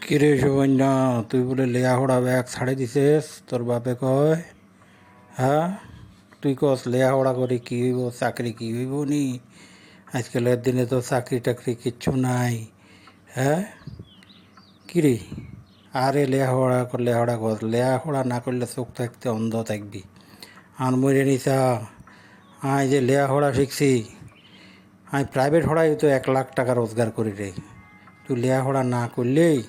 কিরে সুবন্যা তুই বলে লেয়া হোড়া ব্যাগ ছাড়ে দিছিস? তোর বাপে কয় হ্যাঁ? তুই কস লেয়া হোড়া করে কি হইব? চাকরি কি হইব নি? আজকালের দিনে তো চাকরি টাকরি কিচ্ছু নাই হ্যাঁ? কিরে? আরে লেয়া হোড়া কর, লেয়া হোড়া কর, লেয়া হোড়া না করলে চোখ থাকতে অন্ধ থাকবি। আর মরে নিসা, আয় যে লেয়া হোড়া শিখছি। আমি প্রাইভেট হড়াই তো এক লাখ টাকা রোজগার করি রে। তুই লেয়া হড়া না করলেই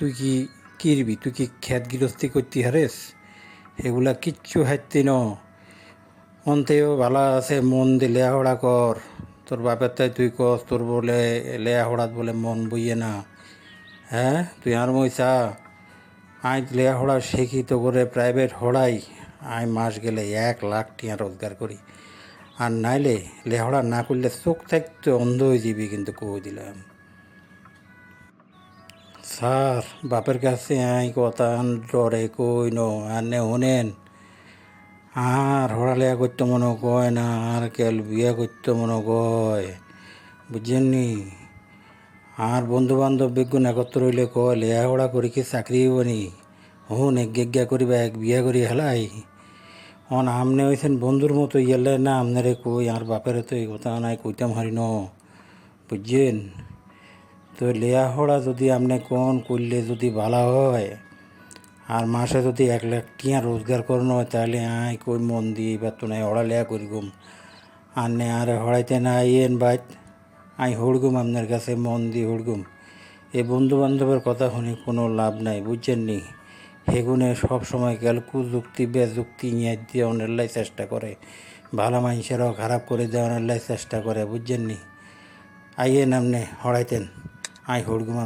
তুই কি কিরবি? তুই কি খেত গৃহস্থী করতে হারেস? এগুলা কিচ্ছু হাইতি ন। মনতেও ভালো আছে মন দিয়ে লেয়া হড়া কর। তোর বাপের তাই তুই কস, তোর বলে লেয়া হড়াত বলে মন বইয়ে না। হ্যাঁ? তুই আর মই চা। আই লেয়া হড়া শিক্ষিত করে প্রাইভেট হড়াই। আই মাস গেলে এক লাখ টিয়া রোজগার করি। আর নাইলে লেহড়া না করলে চোখ থাকতে অন্ধ হয়ে যাবি কিন্তু কই দিলাম স্যার বাপের কাছে আই কথা ডরে কই ন আর নে হনেন আর হড়ালেয়া করতে মনে কয় না আর কেল বিয়া করতে মনে কয় বুঝছেন নি আর বন্ধু বান্ধব বিজ্ঞান একত্র হইলে কয় লেয়া হড়া করি কি চাকরি হইব নি হুন এক গেজ্ঞা করিবা এক বিয়া করি হেলাই অন আমনে হয়েছেন বন্ধুর মতো ইয়েলে না আমনেরে কই আর বাপেরে তো এই কথা নাই কইতাম হারি ন বুঝছেন তো লেয়া হড়া যদি আপনি কোন করলে যদি ভালো হয়, আর মাসে যদি এক লাখ টিয়া রোজগার করানো হয়, তাহলে আয় কই মন দিয়ে এবার তো নাই হড়া লেয়া করিগুম। আর নে আর হড়াইতে না এন বাইত আই হড়গুম আপনার কাছে মন দিয়ে হড়গুম। এই বন্ধু বান্ধবের কথা শুনে কোনো লাভ নাই, বুঝছেন নি? হেগুনে সব সময় গেল কুযুক্তি, বেযুক্তি নিয়ে দিয়ে অনেরলাই চেষ্টা করে। ভালো মানুষেরাও খারাপ করে দেওয়া দেওয়ার চেষ্টা করে, বুঝছেন নি? আইয়েন আপনি হড়াইতেন। আই হড়গুম